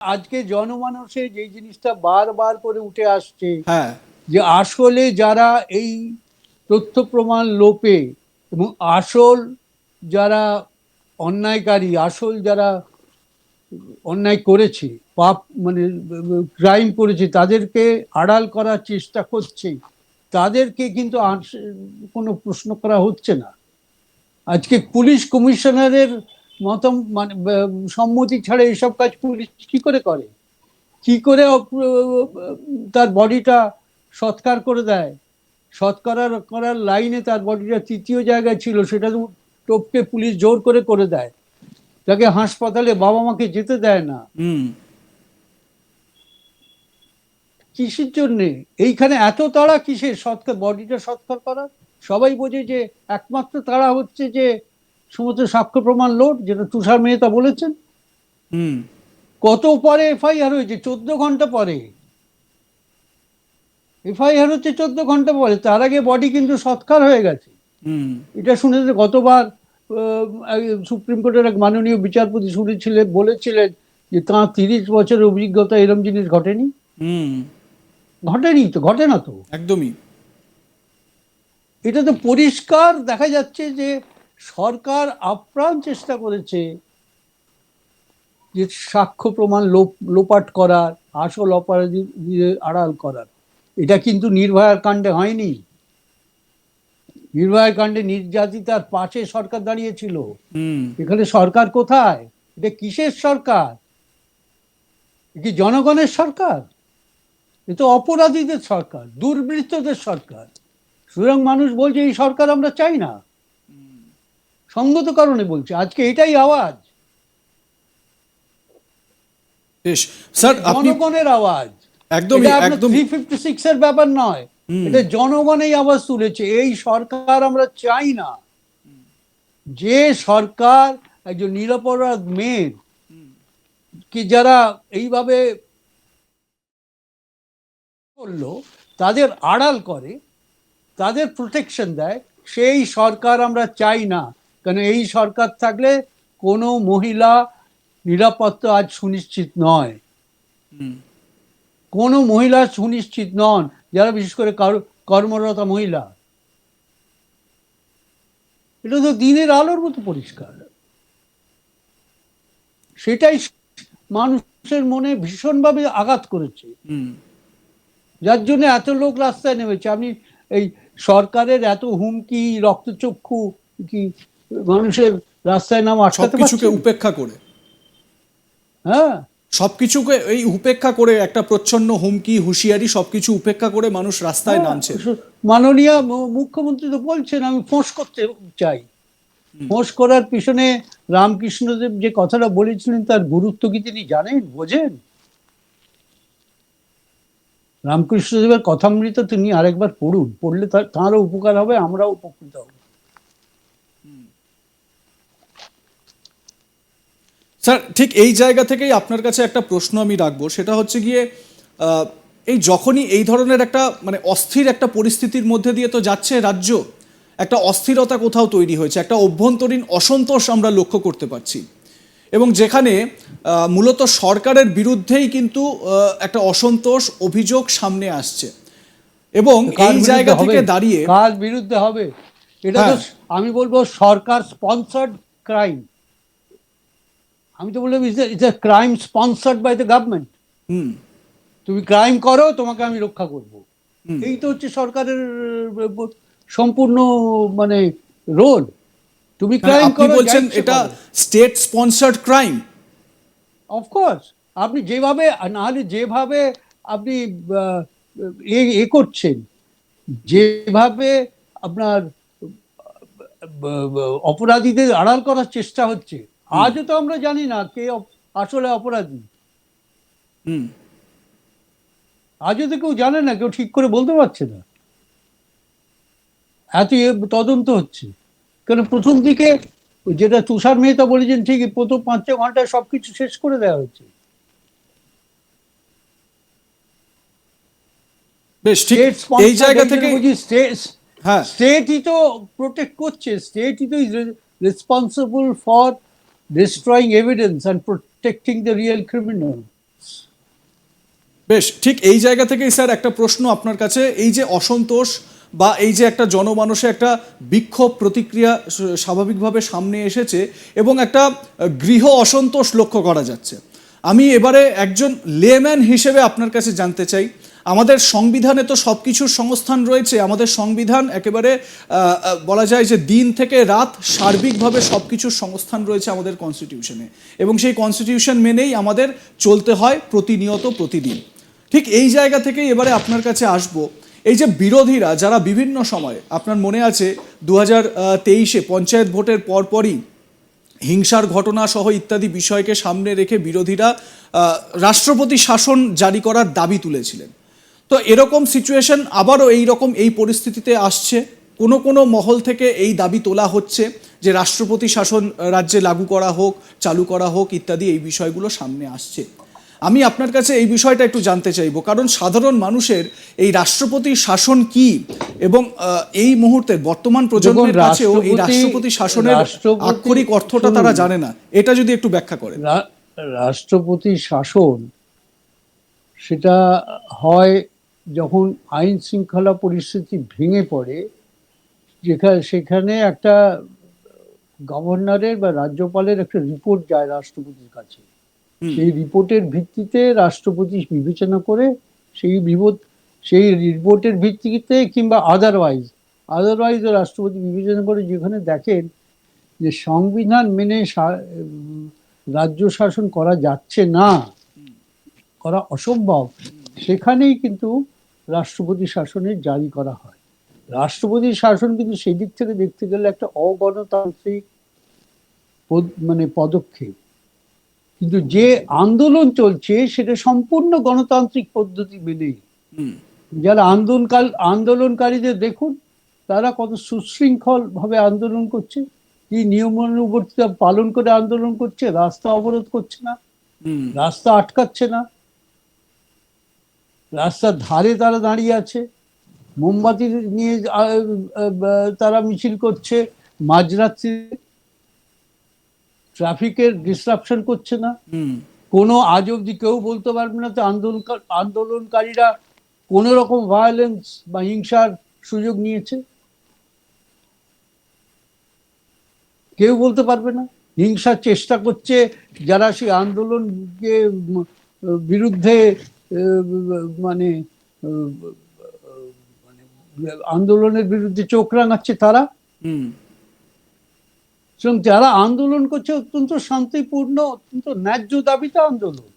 আজকে জনমানসে যে জিনিসটা বারবার করে উঠে আসছে হ্যাঁ। যে আসলে যারা এই তথ্য প্রমাণ লোপে এবং আসল যারা অন্যায়কারী আসল যারা অন্যায় করেছে পাপ মানে ক্রাইম করেছে তাদেরকে আড়াল করার চেষ্টা করছে তাদেরকে কিন্তু কোনো প্রশ্ন করা হচ্ছে না। আজকে পুলিশ কমিশনারের মত মানে সম্মতি ছাড়া এইসব কাজ পুলিশ কি করে করে? কি করে তার বডিটা সৎকার করে দেয়? সৎকার করার লাইনে তার বডিটা তৃতীয় জায়গায় ছিল সেটা টপকে পুলিশ জোর করে করে দেয়। তাকে হাসপাতালে বাবা মাকে যেতে দেয় না। কিসের জন্যে? এইখানে এত তাড়া কিসের? সৎকার বডিটা সৎকার করার? সবাই বোঝে যে একমাত্র তাড়া হচ্ছে যে সমস্ত সাক্ষ্য প্রমাণ লোড যেটা তুষার মেহতা বলেছেন। হুম। কত পরে এফআইআর হয়েছে? চোদ্দ ঘণ্টা পরে। এফআইআর হচ্ছে চোদ্দ ঘণ্টা পরে তার আগে বডি কিন্তু সৎকার হয়ে গেছে। হুম। এটা শুনেছে গতবার সুপ্রিম কোর্টের এক মাননীয় বিচারপতি শুনেছিলেন বলেছিলেন যে তাঁর তিরিশ বছরের অভিজ্ঞতা এরম জিনিস ঘটেনি। হুম। ঘটেনি তো ঘটে না তো। একদমই। এটা তো পরিষ্কার দেখা যাচ্ছে যে সরকার আপ্রাণ চেষ্টা করেছে যে সাক্ষ্য প্রমাণ লোপ লোপাট করার আসল অপরাধী আড়াল করার। এটা কিন্তু নির্ভয়ার কাণ্ডে হয়নি। নির্ভয়ার কাণ্ডে নির্যাতিতার পাশে সরকার দাঁড়িয়েছিল। এখানে সরকার কোথায়? এটা কিসের সরকার? কি জনগণের সরকার? এ তো অপরাধীদের সরকার দুর্বৃত্তদের সরকার। সুতরাং মানুষ বলছে এই সরকার আমরা চাই না। সঙ্গত কারণে বলছে আজকে এটাই আওয়াজ। বেশ স্যার জনগণের আওয়াজ। একদমই একদম থ্রি ফিফটি সিক্স এর ব্যাপার নয়। হুম। এটা জনগণেই আওয়াজ তুলেছে। এই সরকার আমরা চাই না। যে সরকার একজন নিরপরাধ মেয়ের কি যারা এইভাবে করল তাদের আড়াল করে তাদের প্রোটেকশন দেয় সেই সরকার আমরা চাই না। কারণ এই সরকার থাকলে কোনো মহিলা নিরাপত্তা আজ সুনিশ্চিত নয়। কোনো মহিলা সুনিশ্চিত নন যারা বিশেষ করে কর- কর্মরতা মহিলা। এটা তো দিনের আলোর মতো পরিষ্কার। সেটাই মানুষের মনে ভীষণভাবে আঘাত করেছে। যার জন্য এত লোক রাস্তায় নেমেছে। আমি এই সরকারের এত হুমকি রক্তচক্ষু কি মানুষের রাস্তায় নাম আটকাতে সবকিছুকে উপেক্ষা করে। হ্যাঁ। সবকিছুকে এই উপেক্ষা করে একটা প্রচ্ছন্ন হুমকি হুঁশিয়ারি সবকিছু উপেক্ষা করে মানুষ রাস্তায় নামছে। হ্যাঁ, মাননীয় মুখ্যমন্ত্রী তো বলছেন আমি ফোঁস করতে চাই। ফোঁস করার পিছনে রামকৃষ্ণদেব যে কথাটা বলেছিলেন তার গুরুত্ব কি তিনি জানেন বোঝেন? রামকৃষ্ণদেবের কথামৃত তিনি আরেকবার পড়ুন পড়লে তার তাঁরও উপকার হবে আমরাও উপকৃত হব। স্যার ঠিক এই জায়গা থেকেই আপনার কাছে একটা প্রশ্ন আমি রাখব। সেটা হচ্ছে গিয়ে এই যখনই এই ধরনের একটা মানে অস্থির একটা পরিস্থিতির মধ্যে দিয়ে তো যাচ্ছে রাজ্য একটা অস্থিরতা কোথাও তৈরি হয়েছে একটা অভ্যন্তরীণ অসন্তোষ আমরা লক্ষ্য করতে পারছি। এবং যেখানে মূলত সরকারের বিরুদ্ধেই কিন্তু একটা অসন্তোষ অভিযোগ সামনে আসছে। এবং এই জায়গা? থেকে দাঁড়িয়ে কার বিরুদ্ধে হবে? এটা তো হ্যাঁ। আমি বলব সরকার স্পন্সার্ড ক্রাইম আমি তো বললাম it's a crime sponsored by the government তুমি ক্রাইম করো তোমাকে আমি রক্ষা করব। এই তো হচ্ছে সরকারের সম্পূর্ণ মানে রোল তুমি ক্রাইম আপনি করো বলছেন এটা স্টেট স্পন্সার্ড ক্রাইম অফকোর্স আপনি যেভাবে নাহলে যেভাবে আপনি এ এ করছেন যেভাবে আপনার অপরাধীদের আড়াল করার চেষ্টা হচ্ছে আজও তো আমরা জানি না কে আসলে অপরাধী। আজও তো কেউ জানে না কেউ ঠিক করে বলতে পারছে না। এত তদন্ত হচ্ছে। কারণ প্রথম দিকে যেটা তুষার মেহতা বলেছেন ঠিকই প্রথম পাঁচ ছ ঘন্টায় সবকিছু শেষ করে দেওয়া হচ্ছে। বেশ ঠিক। এই জায়গা থেকে এই বলছি স্টেট হ্যাঁ। স্টেটই তো প্রোটেক্ট করছে স্টেটই তো responsible for destroying evidence and protecting the real criminal বেশ, ঠিক এই জায়গা থেকেই স্যার একটা প্রশ্ন আপনার কাছে। এই যে অসন্তোষ বা এই যে একটা জনমানসে একটা বিক্ষোভ প্রতিক্রিয়া স্বাভাবিকভাবে সামনে এসেছে এবং একটা গৃহ অসন্তোষ লক্ষ্য করা যাচ্ছে। আমি এবারে একজন লেম্যান হিসেবে আপনার কাছে জানতে চাই। আমাদের সংবিধানে তো সব কিছুর সংস্থান রয়েছে। আমাদের সংবিধান একেবারে বলা যায় যে দিন থেকে রাত সার্বিকভাবে সব কিছুর সংস্থান রয়েছে আমাদের কনস্টিটিউশনে এবং সেই কনস্টিটিউশন মেনেই আমাদের চলতে হয় প্রতিনিয়ত প্রতিদিন। ঠিক এই জায়গা থেকেই এবারে আপনার কাছে আসব। এই যে বিরোধীরা যারা বিভিন্ন সময়ে, আপনার মনে আছে দু হাজার তেইশে পঞ্চায়েত ভোটের পরপরই হিংসার ঘটনা সহ ইত্যাদি বিষয়কে সামনে রেখে বিরোধীরা রাষ্ট্রপতি শাসন জারি করার দাবি তুলেছিলেন। তো এরকম সিচুয়েশন আবারও এই রকম এই পরিস্থিতিতে আসছে। কোনো কোনো মহল থেকে এই দাবি তোলা হচ্ছে যে রাষ্ট্রপতি শাসন রাজ্যে লাগু করা হোক চালু করা হোক ইত্যাদি এই বিষয়গুলো সামনে আসছে। আমি আপনার কাছে এই বিষয়টা একটু জানতে চাইব কারণ সাধারণ মানুষের এই রাষ্ট্রপতি শাসন কি এবং এই মুহূর্তে বর্তমান প্রজন্মের কাছেও এই রাষ্ট্রপতি- শাসনের আক্ষরিক অর্থটা তারা জানে না। এটা যদি একটু ব্যাখ্যা করেন। রা- রাষ্ট্রপতি শাসন সেটা হয় যখন আইন শৃঙ্খলা পরিস্থিতি ভেঙে পড়ে যেখানে সেখানে একটা গভর্নরের বা রাজ্যপালের একটা রিপোর্ট যায় রাষ্ট্রপতির কাছে। সেই রিপোর্টের ভিত্তিতে রাষ্ট্রপতি বিবেচনা করে সেই বিপদ সেই রিপোর্টের ভিত্তিতে কিংবা আদারওয়াইজ আদারওয়াইজ রাষ্ট্রপতি বিবেচনা করে যেখানে দেখেন যে সংবিধান মেনে রাজ্য শাসন করা যাচ্ছে না করা অসম্ভব। সেখানেই কিন্তু রাষ্ট্রপতি শাসনের জারি করা হয়। রাষ্ট্রপতি শাসন কিন্তু সেই দিক থেকে দেখতে গেলে একটা অগণতান্ত্রিক মানে পদক্ষেপ। কিন্তু যে আন্দোলন চলছে সেটা সম্পূর্ণ গণতান্ত্রিক পদ্ধতি মেনেই। হুম, যারা আন্দোলনকাল আন্দোলনকারীদের দেখুন তারা কত সুশৃঙ্খল ভাবে আন্দোলন করছে। কি নিয়মানুবর্তিতা পালন করে আন্দোলন করছে রাস্তা অবরোধ করছে না। রাস্তা আটকাচ্ছে না। রাস্তার ধারে তারা দাঁড়িয়ে আছে। মোমবাতি নিয়ে তারা মিছিল করছে। মাঝরাত্রি ট্রাফিকের ডিসরাপশন করছে না। কোনো আজ অব্দি কেউ বলতে পারবে না তো আন্দোলন আন্দোলনকারীরা কোনো রকম ভায়োলেন্স বা হিংসার সুযোগ নিয়েছে। কেউ বলতে পারবে না। হিংসার চেষ্টা করছে যারা সেই আন্দোলনকে বিরুদ্ধে মানে মানে আন্দোলনের বিরুদ্ধে চোখ রাঙাচ্ছে তারা? যারা আন্দোলন করছে অত্যন্ত শান্তিপূর্ণ অত্যন্ত ন্যায্য দাবিতে আন্দোলন।